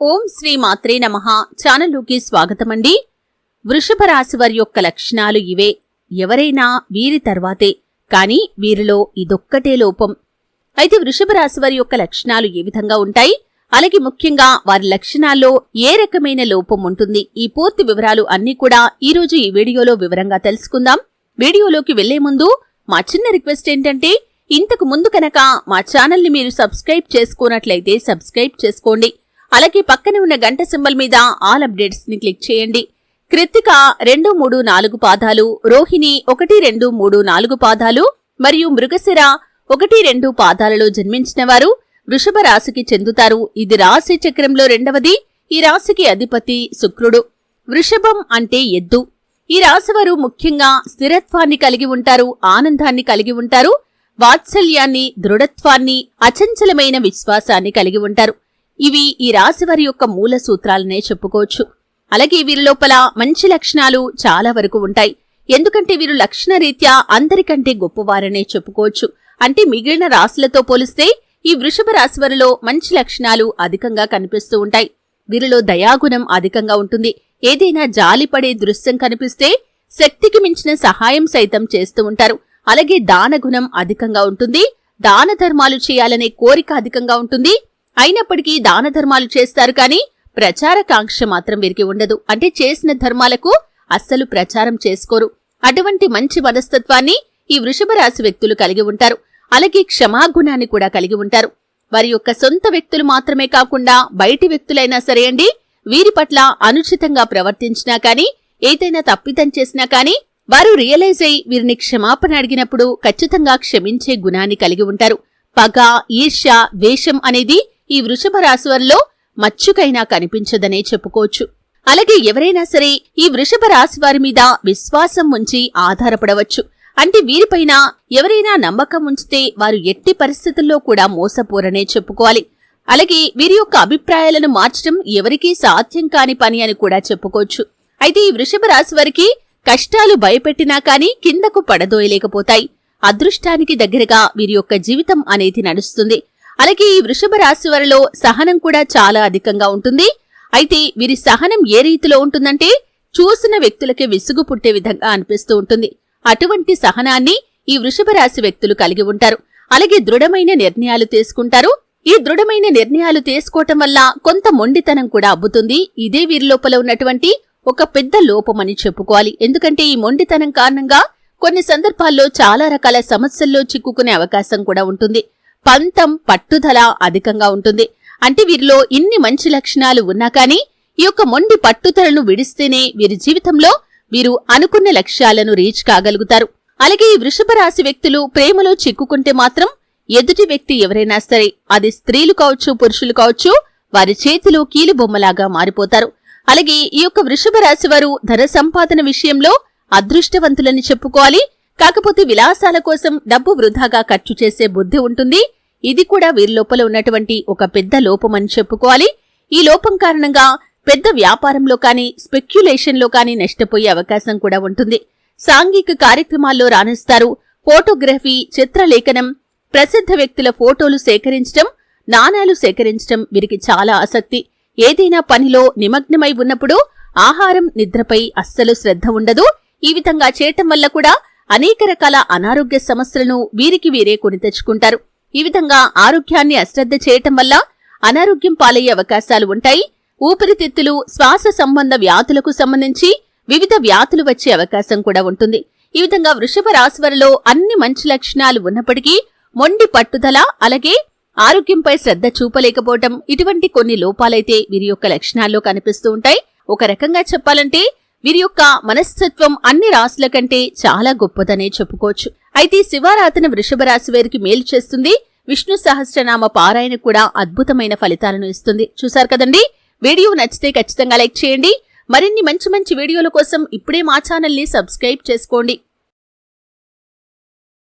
ఓం శ్రీ మాత్రే నమ. ఛానల్లోకి స్వాగతమండి. వృషభ రాశి వారి యొక్క లక్షణాలు ఇవే. ఎవరైనా వీరి తర్వాతే. కాని వీరిలో ఇదొక్కటే లోపం. అయితే వృషభ రాశి వారి యొక్క లక్షణాలు ఏ విధంగా ఉంటాయి? అలాగే ముఖ్యంగా వారి లక్షణాల్లో ఏ రకమైన లోపం ఉంటుంది? ఈ పూర్తి వివరాలు అన్నీ కూడా ఈ రోజు ఈ వీడియోలో వివరంగా తెలుసుకుందాం. వీడియోలోకి వెళ్ళే ముందు మా చిన్న రిక్వెస్ట్ ఏంటంటే ఇంతకు ముందు కనుక మా ఛానల్ని మీరు సబ్స్క్రైబ్ చేసుకోనట్లయితే సబ్స్క్రైబ్ చేసుకోండి. అలాగే పక్కనే ఉన్న గంట సింబల్ మీద ఆల్ అప్డేట్స్ని క్లిక్ చేయండి. కృత్తిక రెండు మూడు నాలుగు పాదాలు రోహిణి ఒకటి రెండు మూడు నాలుగు పాదాలు మరియు మృగశిర ఒకటి రెండు పాదాలలో జన్మించిన వారు వృషభ రాశికి చెందుతారు. ఇది రాశి చక్రంలో రెండవది ఈ రాశికి అధిపతి శుక్రుడు. వృషభం అంటే ఎద్దు. ఈ రాశివారు ముఖ్యంగా స్థిరత్వాన్ని కలిగి ఉంటారు ఆనందాన్ని కలిగి ఉంటారు వాత్సల్యాన్ని దృఢత్వాన్ని అచంచలమైన విశ్వాసాన్ని కలిగి ఉంటారు. ఇవి ఈ రాశివారి యొక్క మూల సూత్రాలనే చెప్పుకోవచ్చు. అలాగే వీరి లోపల మంచి లక్షణాలు చాలా వరకు ఉంటాయి. ఎందుకంటే వీరు లక్షణ రీత్యా అందరికంటే గొప్పవారనే చెప్పుకోవచ్చు. అంటే మిగిలిన రాశులతో పోలిస్తే ఈ వృషభ రాశి వారిలో మంచి లక్షణాలు అధికంగా కనిపిస్తూ ఉంటాయి. వీరిలో దయాగుణం అధికంగా ఉంటుంది. ఏదైనా జాలిపడే దృశ్యం కనిపిస్తే శక్తికి మించిన సహాయం సైతం చేస్తూ ఉంటారు. అలాగే దానగుణం అధికంగా ఉంటుంది. దాన ధర్మాలు చేయాలనే కోరిక అధికంగా ఉంటుంది. అయినప్పటికీ దాన ధర్మాలు చేస్తారు కానీ ప్రచారకాంక్ష మాత్రం వీరికి ఉండదు. అంటే చేసిన ధర్మాలకు అస్సలు ప్రచారం చేసుకోరు. అటువంటి మంచి మనస్తత్వాన్ని ఈ వృషభ రాశి వ్యక్తులు కలిగి ఉంటారు. అలాగే క్షమాగుణాన్ని కూడా కలిగి ఉంటారు. వారి యొక్క సొంత వ్యక్తులు మాత్రమే కాకుండా బయటి వ్యక్తులైనా సరే అండి వీరి పట్ల అనుచితంగా ప్రవర్తించినా కానీ ఏదైనా తప్పిదం చేసినా కానీ వారు రియలైజ్ అయి వీరిని క్షమాపణ అడిగినప్పుడు ఖచ్చితంగా క్షమించే గుణాన్ని కలిగి ఉంటారు. పగ ఈర్ష్య ద్వేషం అనేది ఈ వృషభ రాశివారిలో మచ్చుకైనా కనిపించదనే చెప్పుకోవచ్చు. అలాగే ఎవరైనా సరే ఈ వృషభ రాశి వారి మీద విశ్వాసం ఉంచి ఆధారపడవచ్చు. అంటే వీరిపైన ఎవరైనా నమ్మకం ఉంచితే వారు ఎట్టి పరిస్థితుల్లో కూడా మోసపోరనే చెప్పుకోవాలి. అలాగే వీరి యొక్క అభిప్రాయాలను మార్చడం ఎవరికీ సాధ్యం కాని పని అని కూడా చెప్పుకోవచ్చు. అయితే ఈ వృషభ రాశి వారికి కష్టాలు భయపెట్టినా కానీ కిందకు పడదోయలేకపోతాయి. అదృష్టానికి దగ్గరగా వీరి యొక్క జీవితం అనేది నడుస్తుంది. అలాగే ఈ వృషభ రాశి వారిలో సహనం కూడా చాలా అధికంగా ఉంటుంది. అయితే వీరి సహనం ఏ రీతిలో ఉంటుందంటే చూసిన వ్యక్తులకే విసుగు పుట్టే విధంగా అనిపిస్తూ ఉంటుంది. అటువంటి సహనాన్ని ఈ వృషభ రాశి వ్యక్తులు కలిగి ఉంటారు. అలాగే దృఢమైన నిర్ణయాలు తీసుకుంటారు. ఈ దృఢమైన నిర్ణయాలు తీసుకోవటం వల్ల కొంత మొండితనం కూడా అబ్బుతుంది. ఇదే వీరి లోపల ఉన్నటువంటి ఒక పెద్ద లోపమని చెప్పుకోవాలి. ఎందుకంటే ఈ మొండితనం కారణంగా కొన్ని సందర్భాల్లో చాలా రకాల సమస్యల్లో చిక్కుకునే అవకాశం కూడా ఉంటుంది. పంతం పట్టుదల అధికంగా ఉంటుంది. అంటే వీరిలో ఇన్ని మంచి లక్షణాలు ఉన్నా కానీ ఈ యొక్క మొండి పట్టుదలను విడిస్తేనే వీరి జీవితంలో వీరు అనుకున్న లక్ష్యాలను రీచ్ కాగలుగుతారు. అలాగే ఈ వృషభ రాశి వ్యక్తులు ప్రేమలో చిక్కుకుంటే మాత్రం ఎదుటి వ్యక్తి ఎవరైనా సరే అది స్త్రీలు కావచ్చు పురుషులు కావచ్చు వారి చేతిలో కీలుబొమ్మలాగా మారిపోతారు. అలాగే ఈ యొక్క వృషభ రాశి వారు ధన సంపాదన విషయంలో అదృష్టవంతులని చెప్పుకోవాలి. కాకపోతే విలాసాల కోసం డబ్బు వృధాగా ఖర్చు చేసే బుద్ధి ఉంటుంది. ఇది కూడా వీరి లోపల ఉన్నటువంటి ఒక పెద్ద లోపమని చెప్పుకోవాలి. ఈ లోపం కారణంగా పెద్ద వ్యాపారంలో కానీ స్పెక్యులేషన్లో కానీ నష్టపోయే అవకాశం కూడా ఉంటుంది. సాంఘిక కార్యక్రమాల్లో రాణిస్తారు. ఫోటోగ్రఫీ చిత్రలేఖనం ప్రసిద్ధ వ్యక్తుల ఫోటోలు సేకరించడం నాణాలు సేకరించడం వీరికి చాలా ఆసక్తి. ఏదైనా పనిలో నిమగ్నమై ఉన్నప్పుడు ఆహారం నిద్రపై అస్సలు శ్రద్ధ ఉండదు. ఈ విధంగా చేయటం వల్ల కూడా అనేక రకాల అనారోగ్య సమస్యలను వీరికి వీరే కొని తెచ్చుకుంటారు. ఈ విధంగా ఆరోగ్యాన్ని అశ్రద్ధ చేయటం వల్ల అనారోగ్యం పాలయ్యే అవకాశాలు ఉంటాయి. ఊపిరితిత్తులు శ్వాస సంబంధ వ్యాధులకు సంబంధించి వివిధ వ్యాధులు వచ్చే అవకాశం కూడా ఉంటుంది. ఈ విధంగా వృషభ రాశివారిలో అన్ని మంచి లక్షణాలు ఉన్నప్పటికీ మొండి పట్టుదల అలాగే ఆరోగ్యంపై శ్రద్ధ చూపలేకపోవటం ఇటువంటి కొన్ని లోపాలైతే వీరి యొక్క లక్షణాల్లో కనిపిస్తూ ఉంటాయి. ఒక రకంగా చెప్పాలంటే వీరి యొక్క మనస్తత్వం అన్ని రాశుల కంటే చాలా గొప్పదనే చెప్పుకోవచ్చు. అయితే శివారాధన వృషభ రాశి వారికి మేలు చేస్తుంది. విష్ణు సహస్రనామ పారాయణ కూడా అద్భుతమైన ఫలితాలను ఇస్తుంది. చూశారు కదండి? వీడియో నచ్చితే ఖచ్చితంగా లైక్ చేయండి. మరిన్ని మంచి మంచి వీడియోల కోసం ఇప్పుడే మా ఛానల్ని సబ్స్క్రైబ్ చేసుకోండి.